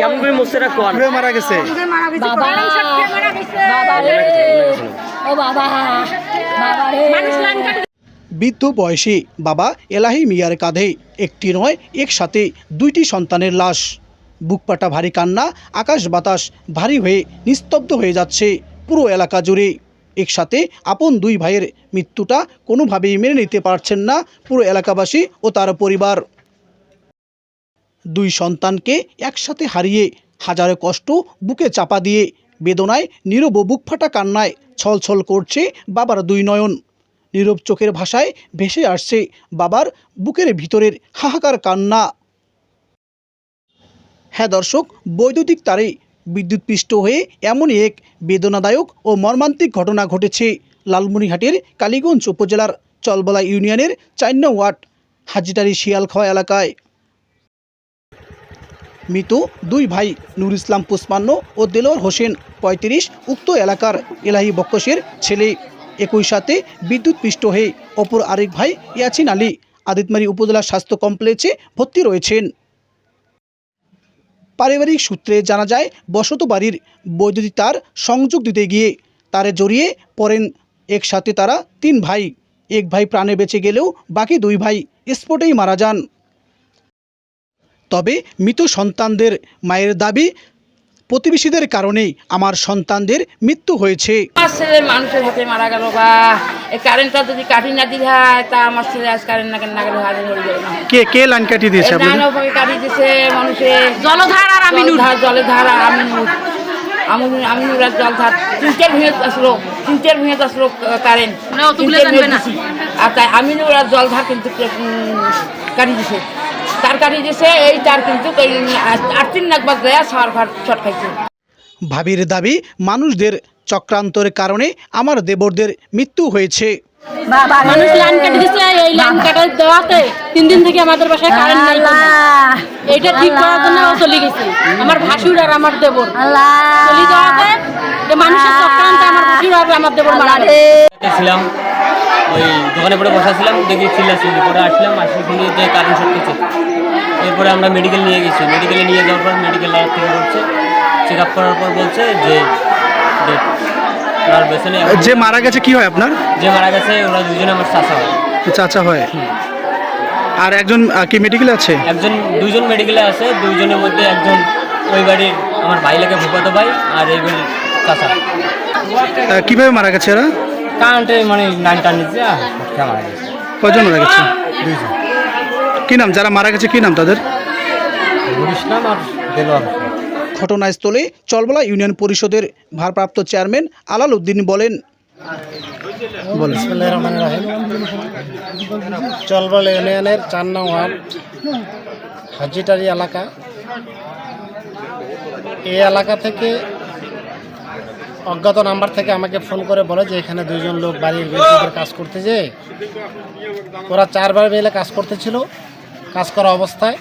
কেমন করে ঘুরে মারা গেছে। বাবা। বাবা রে। ও বাবা। বাবা রে। বৃদ্ধ বয়সে বাবা এলাহি মিয়ার কাঁধে একটি নয় একসাথে দুইটি সন্তানের লাশ। বুকপাটা ভারী কান্না আকাশ বাতাস ভারী হয়ে নিস্তব্ধ হয়ে যাচ্ছে পুরো এলাকা জুড়ে। একসাথে আপন দুই ভাইয়ের মৃত্যুটা কোনোভাবেই মেনে নিতে পারছেন না পুরো এলাকাবাসী ও তার পরিবার। দুই সন্তানকে একসাথে হারিয়ে হাজারো কষ্ট বুকে চাপা দিয়ে বেদনায় নীরব ও বুকফাটা কান্নায় ছলছল করছে বাবার দুই নয়ন। নীরব চোখের ভাষায় ভেসে আসছে বাবার বুকের ভিতরের হাহাকার কান্না। হ্যাঁ দর্শক, বৈদ্যুতিক তারে বিদ্যুৎপৃষ্ট হয়ে এমনই এক বেদনাদায়ক ও মর্মান্তিক ঘটনা ঘটেছে লালমনিরহাটের কালীগঞ্জ উপজেলার চলবলা ইউনিয়নের নং ওয়ার্ড, হাজিটারি শিয়ালখাওয়া এলাকায়। মৃত দুই ভাই নুর ইসলাম পুষ্পান্ন ও দেলোয়ার হোসেন পঁয়ত্রিশ উক্ত এলাকার এলাহি বক্কসের ছেলে। একই সাথে বিদ্যুৎপৃষ্ট হয়ে অপর আরেক ভাই ইয়াছিন আলী আদিতমারি উপজেলা স্বাস্থ্য কমপ্লেক্সে ভর্তি রয়েছেন। পারিবারিক সূত্রে জানা যায়, বসত বাড়ির বৈদ্যুতিক তার সংযোগ দিতে গিয়ে তারে জড়িয়ে পড়েন একসাথে তারা তিন ভাই। এক ভাই প্রাণে বেঁচে গেলেও বাকি দুই ভাই স্পটেই মারা যান। তবে মৃত সন্তানদের মায়ের দাবি প্রতিবেশীদের কারণেই আমার সন্তানদের মৃত্যু হয়েছে। আমার ছেলে মানুষের হাতে মারা গেল বা এই কারেন্টটা যদি কাটি না দিলে হয় তা আমার ছেলে আজ কারেন্ট না না গেলে হাজির হয়ে গেল না। কে কে লাইন কাটিয়ে দিয়েছে আপনাদের নানাভাবে কাটি দিছে মানুষের জলধার আর আমিনুর জলধার আর আমিনুর আমিনুর আমিনুর আর জলধার তিনটের ভেঙে আসলো তিনটের ভেঙে আসলো কারেন্ট আর তাই আমিনুর আর জলধার কিন্তু কাটি দিছে তার কাটি দিছে এই তার কিন্তু এই দেয়া সার খাইছে। ভাবির দাবি মানুষদের চক্রান্তর কারণে আমার দেবরদের মৃত্যু হয়েছে। মানুষ লাইন কেটে দিচ্ছে এই লাইন কাটা দেওয়াতে তিন দিন থেকে আমাদের বাসায় কারেন্ট নাই এটা ঠিক করার জন্য ও চলে গেছে। আমার ভাসুর আর আমার দেবর। চলে যাওয়াতে যে মানুষের চক্রান্তে আমার ভাসুর আর আমার দেবর মারা গেছে। ওই দোকানে পরে বসা ছিলাম দেখি চিল্লাচিল্লি পরে আসলাম আসলে শুনি যে কারেন্ট শর্ট কিছু এরপরে আমরা মেডিকেল নিয়ে গেছি। মেডিকেলে নিয়ে যাওয়ার পর মেডিকেল থেকে বলছে চেক আপ করার পর বলছে যে ওনার যে মারা গেছে কি হয় আপনার? যে মারা গেছে ওরা দুজনে আমার চাষা হয়। চাচা হয়। আর একজন কি মেডিকেলে আছে? একজন দুজন মেডিকেলে আছে দুইজনের মধ্যে একজন ওই বাড়ির আমার ভাই লাগে ভূপাতো ভাই আর এই বাড়ির চাষা আহ, কীভাবে মারা গেছে ওরা কারেন্টে মানে নাইন টান নিচ্ছে মারা গেছে। কজন মারা গেছে? কি নাম? যারা মারা গেছে কি নাম তাদের? ঘটনাস্থলে চলবলা ইউনিয়ন পরিষদের ভারপ্রাপ্ত চেয়ারম্যান আলাল উদ্দিন বলেন। বলেন। বিসমিল্লাহির চলবল ইউনিয়নের চার নং ওয়ার্ড হাজিটারি এলাকা। এই এলাকা থেকে অজ্ঞাত নাম্বার থেকে আমাকে ফোন করে বলে যে এখানে দুইজন লোক বাড়ির কাজ করতে যে ওরা চারবার মিলে কাজ করতেছিল। কাজ করা অবস্থায়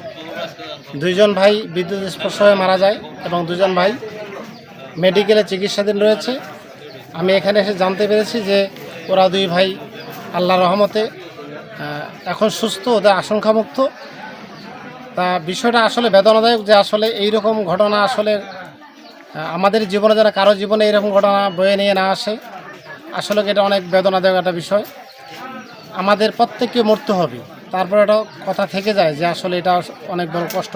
দুইজন ভাই বিদ্যুৎ স্পর্শ হয়ে মারা যায় এবং দুজন ভাই মেডিকেলে চিকিৎসাধীন রয়েছে। আমি এখানে এসে জানতে পেরেছি যে ওরা দুই ভাই আল্লাহ রহমতে এখন সুস্থ, ওদের আশঙ্কামুক্ত। তা বিষয়টা আসলে বেদনাদায়ক যে আসলে এই রকম ঘটনা আসলে আমাদের জীবনে যেন কারও জীবনে এইরকম ঘটনা বয়ে নিয়ে না আসে, আসলে এটা অনেক বেদনাদায়ক একটা বিষয়। আমাদের প্রত্যেককে মরতে হবে। তারপর এটা কথা থেকে যায় যে আসলে এটা অনেক বড় কষ্ট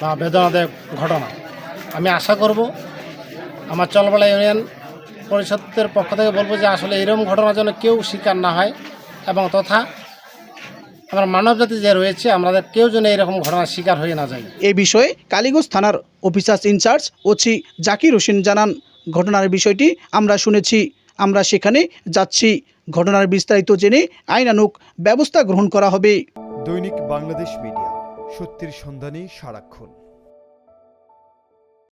বা বেদনাদায়ক ঘটনা। আমি আশা করব আমার চলবেলা ইউনিয়ন পরিষদের পক্ষ থেকে বলব যে আসলে এরকম ঘটনার জন্য কেউ শিকার না হয় এবং তথা আমার মানবজাতি যে রয়েছে, আমাদের কেউ যেন এরকম ঘটনার শিকার হয়ে না যায়। এ বিষয়ে কালীগঞ্জ থানার officers in charge OC Zakir Hossain জানান। ঘটনার বিষয়টি আমরা শুনেছি, আমরা সেখানে যাচ্ছি। ঘটনার বিস্তারিত জেনে আইনানুক ব্যবস্থা গ্রহণ করা হবে। দৈনিক বাংলাদেশ মিডিয়া সত্যের সন্ধানে সারাক্ষণ।